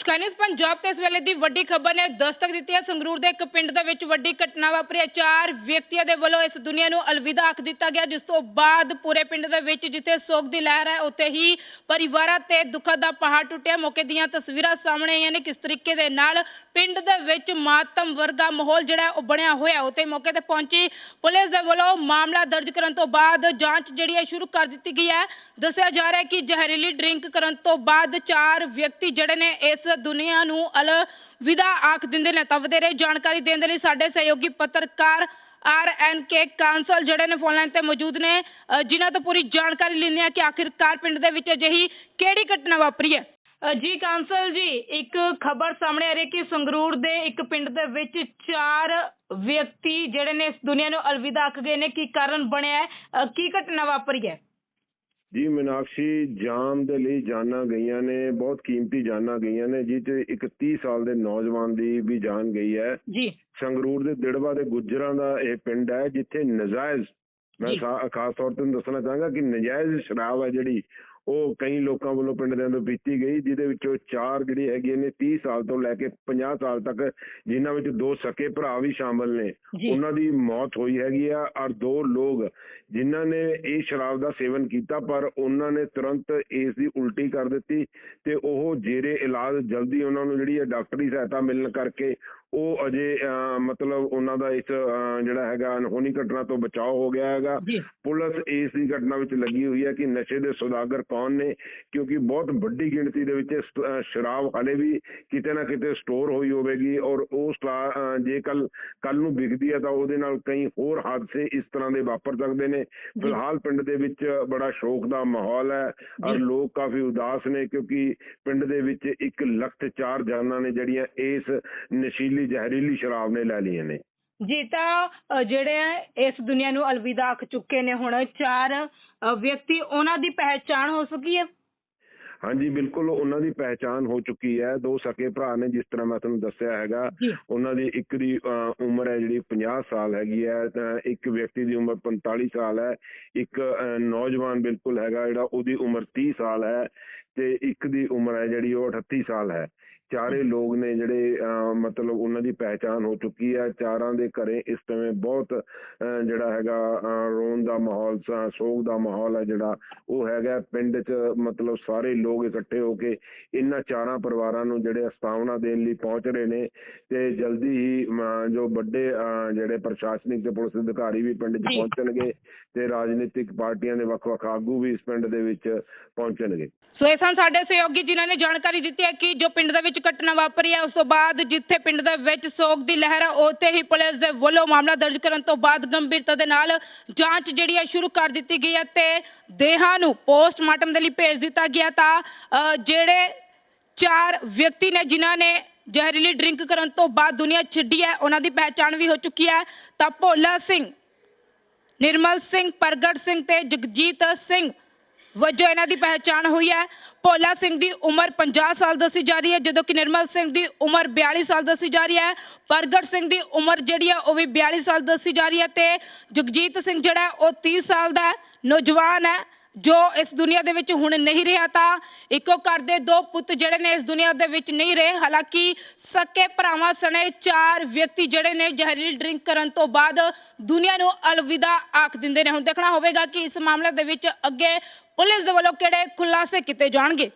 ਸਕਾਈਨਿਊਜ਼ ਪੰਜਾਬ ਤੇ ਇਸ ਵੇਲੇ ਦੀ ਵੱਡੀ ਖਬਰ ਨੇ ਦਸਤਕ ਦਿੱਤੀ ਹੈ ਸੰਗਰੂਰ ਦੇ ਇੱਕ ਪਿੰਡ ਦੇ ਵਿੱਚ ਵੱਡੀ ਘਟਨਾ ਵਾਪਰੀ। ਹੈ ਚਾਰ ਵਿਅਕਤੀਆਂ ਦੇ ਵੱਲੋਂ ਇਸ ਦੁਨੀਆ ਨੂੰ ਅਲਵਿਦਾ ਆਖ ਦਿੱਤਾ ਗਿਆ, ਜਿਸ ਤੋਂ ਬਾਅਦ ਪੂਰੇ ਪਿੰਡ ਦੇ ਵਿੱਚ ਜਿੱਥੇ ਸੋਗ ਦੀ ਲਹਿਰ ਹੈ, ਉੱਥੇ ਹੀ ਪਰਿਵਾਰਾਂ ਤੇ ਦੁੱਖ ਦਾ ਪਹਾੜ ਟੁੱਟਿਆ। ਮੌਕੇ ਦੀਆਂ ਤਸਵੀਰਾਂ ਸਾਹਮਣੇ ਆਈਆਂ ਨੇ। ਕਿਸ ਤਰੀਕੇ ਦੇ ਨਾਲ ਪਿੰਡ ਦੇ ਵਿੱਚ ਮਾਤਮ ਵਰਗਾ ਮਾਹੌਲ ਜਿਹੜਾ ਉਹ ਬਣਿਆ ਹੋਇਆ ਉੱਥੇ ਮੌਕੇ ਤੇ ਪਹੁੰਚੀ ਪੁਲਿਸ ਦੇ ਵੱਲੋਂ ਮਾਮਲਾ ਦਰਜ ਕਰਨ ਤੋਂ ਬਾਅਦ ਜਾਂਚ ਜਿਹੜੀ ਹੈ, ਸ਼ੁਰੂ ਕਰ ਦਿੱਤੀ ਗਈ ਹੈ। ਦੱਸਿਆ ਜਾ ਰਿਹਾ ਹੈ ਕਿ ਜ਼ਹਿਰੀਲੀ ਡਰਿੰਕ ਕਰਨ ਤੋਂ ਬਾਅਦ ਚਾਰ ਵਿਅਕਤੀ ਜਿਹੜੇ ਨੇ ਇਸ ਦੁਨੀਆ ਨੂੰ ਅਲਵਿਦਾ ਆਖ ਦਿੰਦੇ ਨੇ ਤਾਂ ਵਧੇਰੇ ਜਾਣਕਾਰੀ ਦੇਣ ਦੇ ਲਈ ਸਾਡੇ ਸਹਿਯੋਗੀ ਪੱਤਰਕਾਰ ਆਰ ਐਨ ਕੇ ਕਾਂਸਲ ਜਿਹੜੇ ਨੇ ਫੋਨ ਲਾਈਨ ਤੇ ਮੌਜੂਦ ਨੇ ਅ, ਜਿਨ੍ਹਾਂ ਤੋਂ ਪੂਰੀ ਜਾਣਕਾਰੀ ਲੈਂਦੇ ਆ ਕਿ ਆਖਿਰਕਾਰ ਪਿੰਡ ਦੇ ਵਿੱਚ ਅਜਿਹੀ ਕਿਹੜੀ ਘਟਨਾ ਵਾਪਰੀ ਹੈ? ਜੀ ਕਾਂਸਲ ਜੀ ਇੱਕ ਖਬਰ ਸਾਹਮਣੇ ਆ ਰਹੀ ਹੈ ਕਿ ਸੰਗਰੂਰ ਦੇ ਇੱਕ ਪਿੰਡ ਦੇ ਵਿੱਚ ਚਾਰ ਵਿਅਕਤੀ ਜਿਹੜੇ ਨੇ ਇਸ ਦੁਨੀਆ ਨੂੰ ਅਲਵਿਦਾ ਆਖ ਗਏ ਨੇ ਕੀ ਕਾਰਨ ਬਣਿਆ ਹੈ? ਅ, ਕੀ ਘਟਨਾ ਵਾਪਰੀ ਹੈ? ਜੀ ਮੀਨਾਕਸ਼ੀ ਜਾਨ ਦੇ ਲਈ ਜਾਨਾਂ ਗਈਆਂ ਨੇ ਬਹੁਤ ਕੀਮਤੀ ਜਾਨਾਂ ਗਈਆਂ ਨੇ ਜਿਹ ਤੇ ਇੱਕ 30 ਸਾਲ ਦੇ ਨੌਜਵਾਨ ਦੀ ਵੀ ਜਾਨ ਗਈ ਹੈ ਜੀ ਸੰਗਰੂਰ ਦੇ ਦਿੜਵਾ ਦੇ ਗੁੱਜਰਾਂ ਦਾ ਇਹ ਪਿੰਡ ਹੈ ਜਿੱਥੇ ਨਜਾਇਜ਼ ਮੈਂ ਜੀ। ਖਾਸ ਤੌਰ ਤੇ ਦੱਸਣਾ ਚਾਹਾਂਗਾ ਕਿ ਨਜਾਇਜ਼ ਸ਼ਰਾਬ ਹੈ ਜਿਹੜੀ ਉਹ ਕਈ ਲੋਕਾਂ ਵੱਲੋਂ ਪਿੰਡ ਦੇ ਅੰਦਰ ਪੀਤੀ ਗਈ ਜਿਹਦੇ ਵਿੱਚੋਂ ਚਾਰ ਜਿਹੜੀ ਹੈਗੇ ਨੇ 30 ਸਾਲ ਤੋਂ ਲੈ ਕੇ 50 ਸਾਲ ਤੱਕ ਜਿਨ੍ਹਾਂ ਵਿੱਚ ਦੋ ਸਕੇ ਭਰਾ ਵੀ ਸ਼ਾਮਲ ਨੇ। ਉਹਨਾਂ ਦੀ ਮੌਤ ਹੋਈ ਹੈਗੀ ਆ ਔਰ ਦੋ ਲੋਕ ਜਿਨ੍ਹਾਂ ਨੇ ਇਹ ਸ਼ਰਾਬ ਦਾ ਸੇਵਨ ਕੀਤਾ ਪਰ ਉਹਨਾਂ ਨੇ ਤੁਰੰਤ ਇਸ ਦੀ ਉਲਟੀ ਕਰ ਦਿੱਤੀ ਤੇ ਉਹ ਜੇਰੇ ਇਲਾਜ ਜਲਦੀ ਉਹਨਾਂ ਨੂੰ ਜਿਹੜੀ ਹੈ ਡਾਕਟਰੀ ਸਹਾਇਤਾ ਮਿਲਣ ਕਰਕੇ ਉਹ ਅਜੇ ਮਤਲਬ ਉਹਨਾਂ ਦਾ ਇਸ ਜਿਹੜਾ ਹੈਗਾ ਅਨਹੋਣੀ ਘਟਨਾ ਤੋਂ ਬਚਾਅ ਹੋ ਗਿਆ ਹੈਗਾ। ਪੁਲਿਸ ਇਸ ਦੀ ਘਟਨਾ ਵਿੱਚ ਲੱਗੀ ਹੋਈ ਹੈ ਕਿ ਨਸ਼ੇ ਦੇ ਸੌਦਾਗਰ ਕੌਣ ਨੇ ਕਿਉਂਕਿ ਬਹੁਤ ਵੱਡੀ ਗਿਣਤੀ ਦੇ ਵਿੱਚ ਸ਼ਰਾਬ ਹਾਲੇ ਵੀ ਕਿਤੇ ਨਾ ਕਿਤੇ ਸਟੋਰ ਹੋਈ ਹੋਵੇਗੀ ਔਰ ਅਹ ਜੇ ਕੱਲ ਕੱਲ ਨੂੰ ਵਿਕਦੀ ਹੈ ਤਾਂ ਉਹਦੇ ਨਾਲ ਕਈ ਹੋਰ ਹਾਦਸੇ ਇਸ ਤਰ੍ਹਾਂ ਦੇ ਵਾਪਰ ਸਕਦੇ ਨੇ। ਫਿਲਹਾਲ ਪਿੰਡ ਦੇ ਵਿੱਚ ਬੜਾ ਸ਼ੋਕ ਦਾ ਮਾਹੌਲ ਹੈ ਔਰ। ਲੋਕ ਕਾਫੀ ਉਦਾਸ ਨੇ ਕਿਉਂਕਿ ਪਿੰਡ ਦੇ ਵਿੱਚ 1 ਲੱਖ ਤੇ 4 ਜਾਨਾਂ ਨੇ ਜਿਹੜੀਆਂ ਇਸ ਨਸ਼ੀਲੀ ਜ਼ਹਿਰੀਲੀ ਸ਼ਰਾਬ ਨੇ ਲੈ ਲਈਆਂ ਨੇ। ਜੀ ਤਾਂ ਅ, ਜਿਹੜੇ ਆ, ਇਸ ਦੁਨੀਆ ਨੂੰ ਅਲਵਿਦਾ ਆਖ ਚੁੱਕੇ ਨੇ ਹੁਣ ਚਾਰ ਅ, ਵਿਅਕਤੀ ਉਹਨਾਂ ਦੀ ਪਹਿਚਾਣ ਹੋ ਸਕੀ ਹੈ? ਹਾਂਜੀ ਬਿਲਕੁਲ ਉਹਨਾਂ ਦੀ ਪਹਿਚਾਣ ਹੋ ਚੁੱਕੀ ਹੈ। ਦੋ ਸਕੇ ਭਰਾ ਨੇ ਜਿਸ ਤਰ੍ਹਾਂ ਮੈਂ ਤੁਹਾਨੂੰ ਦੱਸਿਆ ਹੈਗਾ। ਜੀ। ਉਹਨਾਂ ਦੀ ਇੱਕ ਦੀ ਅਹ, ਉਮਰ ਹੈ ਜਿਹੜੀ 50 ਸਾਲ ਹੈਗੀ ਹੈ ਤਾਂ ਇੱਕ ਵਿਅਕਤੀ ਦੀ ਉਮਰ 45 ਸਾਲ ਹੈ। ਇੱਕ ਅਹ, ਨੌਜਵਾਨ ਬਿਲਕੁਲ ਹੈਗਾ ਜਿਹੜਾ ਉਹਦੀ ਉਮਰ 30 ਸਾਲ ਹੈ ਤੇ ਇੱਕ ਦੀ ਉਮਰ ਹੈ ਜਿਹੜੀ ਉਹ 38 ਸਾਲ ਹੈ। ਚਾਰੇ ਲੋਕ ਨੇ ਜਿਹੜੇ ਮਤਲਬ ਉਹਨਾਂ ਦੀ ਪਹਿਚਾਣ ਹੋ ਚੁੱਕੀ ਹੈ। ਚਾਰਾਂ ਦੇ ਘਰੇ ਇਸ ਸਮੇਂ ਬਹੁਤ ਜਿਹੜਾ ਹੈਗਾ ਰੋਣ ਦਾ ਮਾਹੌਲ ਸ- ਸੋਗ ਦਾ ਮਾਹੌਲ ਹੈ ਜਿਹੜਾ ਉਹ ਹੈਗਾ। ਪਿੰਡ 'ਚ ਮਤਲਬ ਸਾਰੇ ਲੋਕ ਇਕੱਠੇ ਹੋ ਕੇ ਇਹਨਾਂ ਚਾਰਾਂ ਪਰਿਵਾਰਾਂ ਨੂੰ ਜਿਹੜੇ ਅਸਤਾਵਨਾ ਦੇਣ ਲਈ ਪਹੁੰਚ ਰਹੇ ਨੇ ਤੇ ਜਲਦੀ ਹੀ ਜੋ ਵੱਡੇ ਜਿਹੜੇ ਪ੍ਰਸ਼ਾਸਨਿਕ ਤੇ ਪੁਲਿਸ ਅਧਿਕਾਰੀ ਵੀ ਪਿੰਡ 'ਚ। ਪਹੁੰਚਣਗੇ ਤੇ ਰਾਜਨੀਤਿਕ ਪਾਰਟੀਆਂ ਦੇ ਵੱਖ-ਵੱਖ ਆਗੂ ਵੀ ਇਸ ਪਿੰਡ ਦੇ ਵਿੱਚ ਪਹੁੰਚਣਗੇ। ਸੋ ਇਹ ਸਨ ਸਾਡੇ ਸਹਿਯੋਗੀ ਜਿਨ੍ਹਾਂ ਨੇ ਜਾਣਕਾਰੀ ਦਿੱਤੀ ਹੈ ਕਿ ਜੋ ਪਿੰਡ ਦੇ ਵਿੱਚ ਘਟਨਾ ਵਾਪਰੀ ਹੈ। ਉਸ ਤੋਂ ਬਾਅਦ ਜਿੱਥੇ ਪਿੰਡ ਦੇ ਵਿੱਚ ਸੋਗ ਦੀ ਲਹਿਰ ਹੈ ਉੱਥੇ ਹੀ ਪੁਲਿਸ ਦੇ ਵੱਲੋਂ ਮਾਮਲਾ ਦਰਜ ਕਰਨ ਤੋਂ ਬਾਅਦ ਗੰਭੀਰਤਾ ਦੇ ਨਾਲ ਜਾਂਚ ਜਿਹੜੀ ਹੈ ਸ਼ੁਰੂ ਕਰ ਦਿੱਤੀ ਗਈ ਹੈ ਤੇ ਦੇਹਾਂ ਨੂੰ ਪੋਸਟਮਾਰਟਮ ਦੇ ਲਈ ਭੇਜ ਦਿੱਤਾ ਗਿਆ ਤਾਂ ਜਿਹੜੇ ਚਾਰ ਵਿਅਕਤੀ ਨੇ ਜਿਨ੍ਹਾਂ ਨੇ ਜ਼ਹਿਰੀਲੀ ਡਰਿੰਕ ਕਰਨ ਤੋਂ ਬਾਅਦ ਦੁਨੀਆ ਛੱਡੀ ਹੈ, ਉਹਨਾਂ ਦੀ ਪਹਿਚਾਣ ਵੀ ਹੋ ਚੁੱਕੀ ਹੈ। ਤਾਂ ਭੋਲਾ ਸਿੰਘ, ਨਿਰਮਲ ਸਿੰਘ, ਪ੍ਰਗਟ ਸਿੰਘ ਤੇ ਜਗਜੀਤ ਸਿੰਘ ਵਜੋਂ ਇਹਨਾਂ ਦੀ ਪਹਿਚਾਣ ਹੋਈ ਹੈ। ਭੋਲਾ ਸਿੰਘ ਦੀ ਉਮਰ 50 ਸਾਲ ਦੱਸੀ ਜਾ ਰਹੀ ਹੈ, ਜਦੋਂ ਕਿ ਨਿਰਮਲ ਸਿੰਘ ਦੀ ਉਮਰ 42 ਸਾਲ ਦੱਸੀ ਜਾ ਰਹੀ ਹੈ। ਪ੍ਰਗਟ ਸਿੰਘ ਦੀ ਉਮਰ ਜਿਹੜੀ ਹੈ, ਉਹ ਵੀ 42 ਸਾਲ ਦੱਸੀ ਜਾ ਰਹੀ ਹੈ ਤੇ ਜਗਜੀਤ ਸਿੰਘ ਜਿਹੜਾ ਉਹ 30 ਸਾਲ ਦਾ ਨੌਜਵਾਨ ਹੈ। ਜੋ ਇਸ ਦੁਨੀਆ ਦੇ ਵਿੱਚ ਹੁਣ ਨਹੀਂ ਰਿਹਾ ਤਾਂ ਇੱਕੋ ਘਰ ਦੇ ਦੋ ਪੁੱਤ ਜਿਹੜੇ ਨੇ ਇਸ ਦੁਨੀਆ ਦੇ ਵਿੱਚ ਨਹੀਂ ਰਹੇ। ਹਾਲਾਂਕਿ ਸਕੇ ਭਰਾਵਾਂ ਸਣੇ ਚਾਰ ਵਿਅਕਤੀ ਜਿਹੜੇ ਨੇ ਜ਼ਹਿਰੀਲ ਡਰਿੰਕ ਕਰਨ ਤੋਂ ਬਾਅਦ ਦੁਨੀਆ ਨੂੰ ਅਲਵਿਦਾ ਆਖ ਦਿੰਦੇ ਨੇ। ਹੁਣ ਦੇਖਣਾ ਹੋਵੇਗਾ ਕਿ ਇਸ ਮਾਮਲੇ ਦੇ ਵਿੱਚ ਅੱਗੇ ਪੁਲਿਸ ਦੇ ਵੱਲੋਂ ਕਿਹੜੇ ਖੁਲਾਸੇ ਕੀਤੇ ਜਾਣਗੇ।